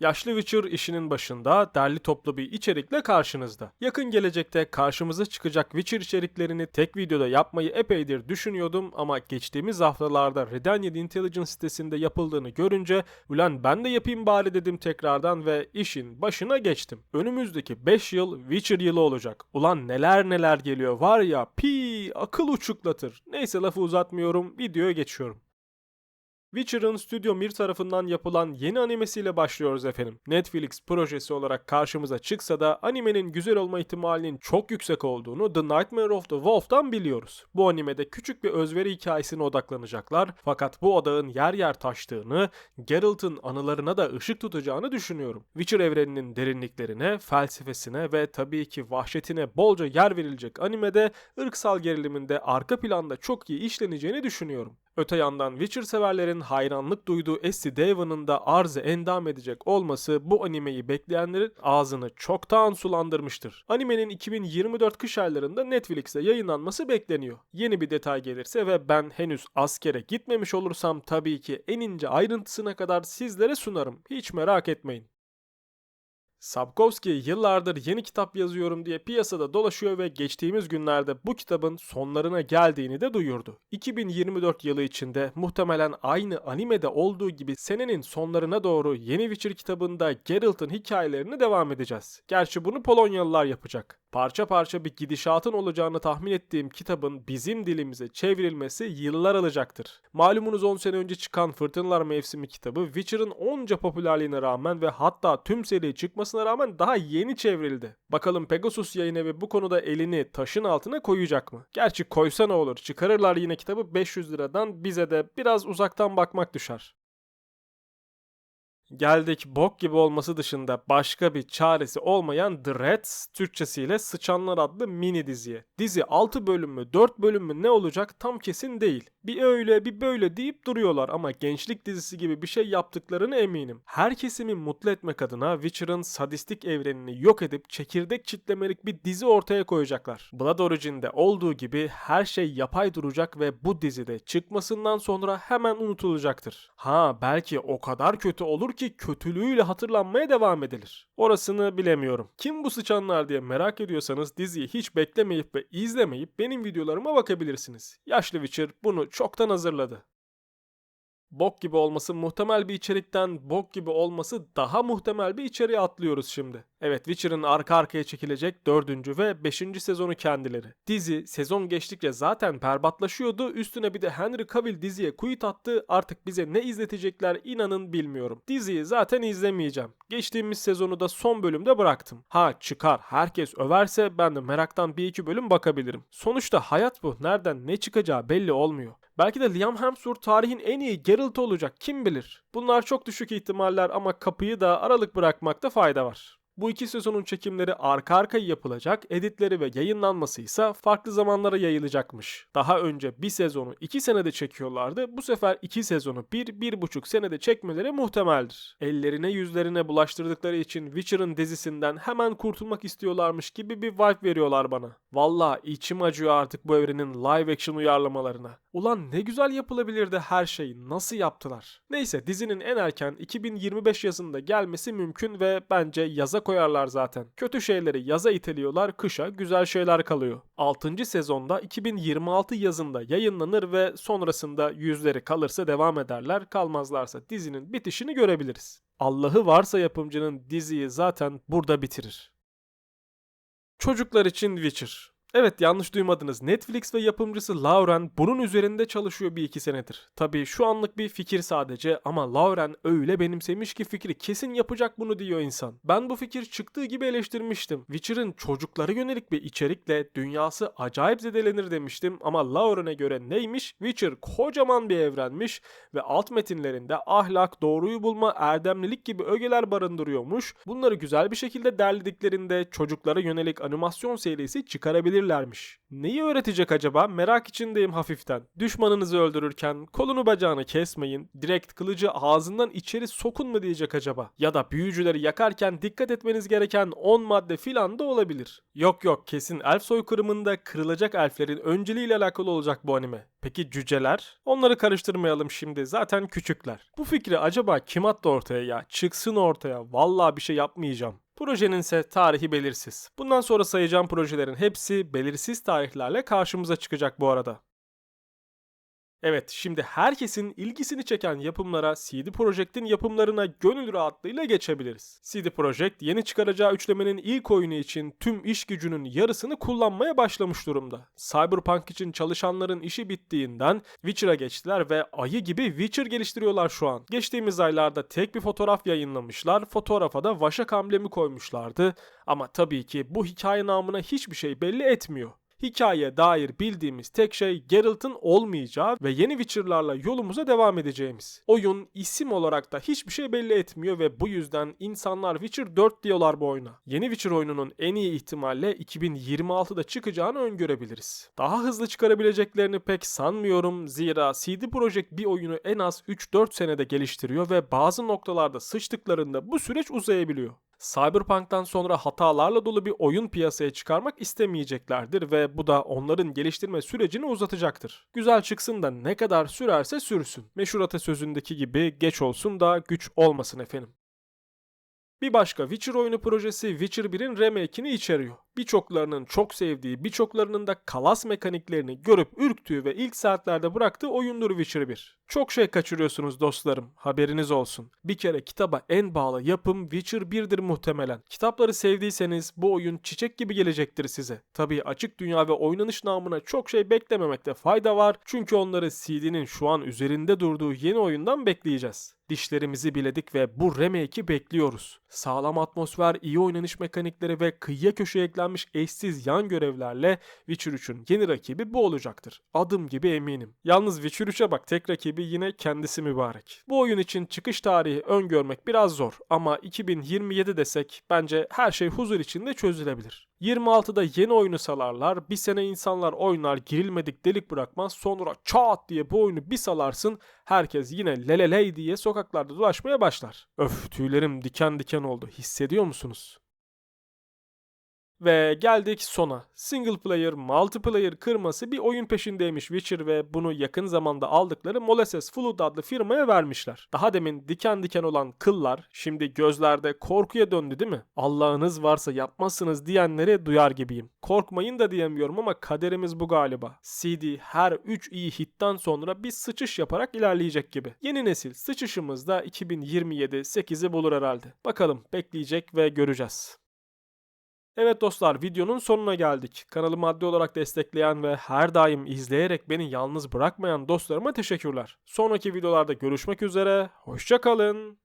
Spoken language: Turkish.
Yaşlı Witcher işinin başında derli toplu bir içerikle karşınızda. Yakın gelecekte karşımıza çıkacak Witcher içeriklerini tek videoda yapmayı epeydir düşünüyordum ama geçtiğimiz haftalarda Redanian Intelligence sitesinde yapıldığını görünce ulan ben de yapayım bari dedim tekrardan ve işin başına geçtim. Önümüzdeki 5 yıl Witcher yılı olacak. Ulan neler neler geliyor var ya pi akıl uçuklatır. Neyse lafı uzatmıyorum videoya geçiyorum. Witcher'ın Studio Mir tarafından yapılan yeni animesiyle başlıyoruz efendim. Netflix projesi olarak karşımıza çıksa da animenin güzel olma ihtimalinin çok yüksek olduğunu The Nightmare of the Wolf'tan biliyoruz. Bu animede küçük bir özveri hikayesine odaklanacaklar fakat bu odağın yer yer taştığını, Geralt'ın anılarına da ışık tutacağını düşünüyorum. Witcher evreninin derinliklerine, felsefesine ve tabii ki vahşetine bolca yer verilecek animede ırksal geriliminde arka planda çok iyi işleneceğini düşünüyorum. Öte yandan Witcher severlerin hayranlık duyduğu Essie Daven'ın da arzı endam edecek olması bu animeyi bekleyenlerin ağzını çoktan sulandırmıştır. Animenin 2024 kış aylarında Netflix'te yayınlanması bekleniyor. Yeni bir detay gelirse ve ben henüz askere gitmemiş olursam tabii ki en ince ayrıntısına kadar sizlere sunarım. Hiç merak etmeyin. Sapkowski yıllardır yeni kitap yazıyorum diye piyasada dolaşıyor ve geçtiğimiz günlerde bu kitabın sonlarına geldiğini de duyurdu. 2024 yılı içinde muhtemelen aynı animede olduğu gibi senenin sonlarına doğru yeni Witcher kitabında Geralt'ın hikayelerini devam edeceğiz. Gerçi bunu Polonyalılar yapacak. Parça parça bir gidişatın olacağını tahmin ettiğim kitabın bizim dilimize çevrilmesi yıllar alacaktır. Malumunuz 10 sene önce çıkan Fırtınalar Mevsimi kitabı Witcher'ın onca popülerliğine rağmen ve hatta tüm seri çıkmasına rağmen daha yeni çevrildi. Bakalım Pegasus yayın evi bu konuda elini taşın altına koyacak mı? Gerçi koysa ne olur çıkarırlar yine kitabı 500 liradan bize de biraz uzaktan bakmak düşer. Geldik bok gibi olması dışında başka bir çaresi olmayan The Rats Türkçesiyle Sıçanlar adlı mini diziye. Dizi 6 bölüm mü 4 bölüm mü ne olacak tam kesin değil. Bir öyle bir böyle deyip duruyorlar ama gençlik dizisi gibi bir şey yaptıklarını eminim. Her kesimi mutlu etmek adına Witcher'ın sadistik evrenini yok edip çekirdek çitlemelik bir dizi ortaya koyacaklar. Blood Origin'de olduğu gibi her şey yapay duracak ve bu dizide çıkmasından sonra hemen unutulacaktır. Ha belki o kadar kötü olur ki kötülüğüyle hatırlanmaya devam edilir. Orasını bilemiyorum. Kim bu sıçanlar diye merak ediyorsanız diziyi hiç beklemeyip ve izlemeyip benim videolarıma bakabilirsiniz. Yaşlı Witcher bunu çoktan hazırladı. Bok gibi olması muhtemel bir içerikten bok gibi olması daha muhtemel bir içeriğe atlıyoruz şimdi. Evet Witcher'ın arka arkaya çekilecek 4. ve 5. sezonu kendileri. Dizi sezon geçtikçe zaten berbatlaşıyordu. Üstüne bir de Henry Cavill diziye kuyut attı. Artık bize ne izletecekler inanın bilmiyorum. Diziyi zaten izlemeyeceğim. Geçtiğimiz sezonu da son bölümde bıraktım. Ha çıkar herkes överse ben de meraktan bir iki bölüm bakabilirim. Sonuçta hayat bu. Nereden ne çıkacağı belli olmuyor. Belki de Liam Hemsworth tarihin en iyi Geralt olacak kim bilir. Bunlar çok düşük ihtimaller ama kapıyı da aralık bırakmakta fayda var. Bu iki sezonun çekimleri arka arkaya yapılacak, editleri ve yayınlanması ise farklı zamanlara yayılacakmış. Daha önce bir sezonu iki senede çekiyorlardı, bu sefer iki sezonu bir, bir buçuk senede çekmeleri muhtemeldir. Ellerine yüzlerine bulaştırdıkları için Witcher'ın dizisinden hemen kurtulmak istiyorlarmış gibi bir vibe veriyorlar bana. Valla içim acıyor artık bu evrenin live action uyarlamalarına. Ulan ne güzel yapılabilirdi her şey, nasıl yaptılar? Neyse dizinin en erken 2025 yazında gelmesi mümkün ve bence yaza koyarlar zaten. Kötü şeyleri yaza iteliyorlar, kışa güzel şeyler kalıyor. 6. sezonda 2026 yazında yayınlanır ve sonrasında yüzleri kalırsa devam ederler, kalmazlarsa dizinin bitişini görebiliriz. Allah'ı varsa yapımcının diziyi zaten burada bitirir. Çocuklar için Witcher. Evet yanlış duymadınız. Netflix ve yapımcısı Lauren bunun üzerinde çalışıyor bir iki senedir. Tabii şu anlık bir fikir sadece ama Lauren öyle benimsemiş ki fikri kesin yapacak bunu diyor insan. Ben bu fikir çıktığı gibi eleştirmiştim. Witcher'ın çocuklara yönelik bir içerikle dünyası acayip zedelenir demiştim ama Lauren'e göre neymiş? Witcher kocaman bir evrenmiş ve alt metinlerinde ahlak, doğruyu bulma, erdemlilik gibi ögeler barındırıyormuş. Bunları güzel bir şekilde derlediklerinde çocuklara yönelik animasyon serisi çıkarabilir öğrenebilirlermiş. Neyi öğretecek acaba? Merak içindeyim hafiften. Düşmanınızı öldürürken kolunu bacağını kesmeyin, direkt kılıcı ağzından içeri sokun mu diyecek acaba? Ya da büyücüleri yakarken dikkat etmeniz gereken 10 madde filan da olabilir. Yok yok kesin elf soykırımında kırılacak elflerin önceliğiyle alakalı olacak bu anime. Peki cüceler? Onları karıştırmayalım şimdi zaten küçükler. Bu fikri acaba kim attı ortaya ya? Çıksın ortaya. Vallahi bir şey yapmayacağım. Projenin ise tarihi belirsiz. Bundan sonra sayacağım projelerin hepsi belirsiz tarihlerle karşımıza çıkacak bu arada. Evet, şimdi herkesin ilgisini çeken yapımlara CD Projekt'in yapımlarına gönül rahatlığıyla geçebiliriz. CD Projekt yeni çıkaracağı üçlemenin ilk oyunu için tüm iş gücünün yarısını kullanmaya başlamış durumda. Cyberpunk için çalışanların işi bittiğinden Witcher'a geçtiler ve ayı gibi Witcher geliştiriyorlar şu an. Geçtiğimiz aylarda tek bir fotoğraf yayınlamışlar, fotoğrafa da Vaşak amblemi koymuşlardı ama tabii ki bu hikaye namına hiçbir şey belli etmiyor. Hikayeye dair bildiğimiz tek şey Geralt'ın olmayacağı ve yeni Witcher'larla yolumuza devam edeceğimiz. Oyun isim olarak da hiçbir şey belli etmiyor ve bu yüzden insanlar Witcher 4 diyorlar bu oyuna. Yeni Witcher oyununun en iyi ihtimalle 2026'da çıkacağını öngörebiliriz. Daha hızlı çıkarabileceklerini pek sanmıyorum zira CD Projekt bir oyunu en az 3-4 senede geliştiriyor ve bazı noktalarda sıçtıklarında bu süreç uzayabiliyor. Cyberpunk'tan sonra hatalarla dolu bir oyun piyasaya çıkarmak istemeyeceklerdir ve bu da onların geliştirme sürecini uzatacaktır. Güzel çıksın da ne kadar sürerse sürsün. Meşhur atasözündeki gibi geç olsun da güç olmasın efendim. Bir başka Witcher oyunu projesi Witcher 1'in remake'ini içeriyor. Birçoklarının çok sevdiği, birçoklarının da kalas mekaniklerini görüp ürktüğü ve ilk saatlerde bıraktığı oyundur Witcher 1. Çok şey kaçırıyorsunuz dostlarım, haberiniz olsun. Bir kere kitaba en bağlı yapım Witcher 1'dir muhtemelen. Kitapları sevdiyseniz bu oyun çiçek gibi gelecektir size. Tabii açık dünya ve oynanış namına çok şey beklememekte fayda var. Çünkü onları CD'nin şu an üzerinde durduğu yeni oyundan bekleyeceğiz. Dişlerimizi biledik ve bu remake'i bekliyoruz. Sağlam atmosfer, iyi oynanış mekanikleri ve kıyıya köşeye eklenmiş eşsiz yan görevlerle Witcher 3'ün yeni rakibi bu olacaktır. Adım gibi eminim. Yalnız Witcher 3'e bak tek rakibi yine kendisi mübarek. Bu oyun için çıkış tarihi öngörmek biraz zor ama 2027 desek bence her şey huzur içinde çözülebilir. 26'da yeni oyunu salarlar, bir sene insanlar oynar girilmedik delik bırakmaz sonra çat diye bu oyunu bir salarsın herkes yine leleley diye sokaklarda dolaşmaya başlar. Öf tüylerim diken diken oldu hissediyor musunuz? Ve geldik sona. Single player, multiplayer kırması bir oyun peşindeymiş Witcher ve bunu yakın zamanda aldıkları Moleses Flood adlı firmaya vermişler. Daha demin diken diken olan kıllar şimdi gözlerde korkuya döndü değil mi? Allah'ınız varsa yapmazsınız diyenleri duyar gibiyim. Korkmayın da diyemiyorum ama kaderimiz bu galiba. CD her 3 iyi hitten sonra bir sıçış yaparak ilerleyecek gibi. Yeni nesil sıçışımız da 2027 8'i bulur herhalde. Bakalım bekleyecek ve göreceğiz. Evet dostlar videonun sonuna geldik. Kanalı maddi olarak destekleyen ve her daim izleyerek beni yalnız bırakmayan dostlarıma teşekkürler. Sonraki videolarda görüşmek üzere, hoşçakalın.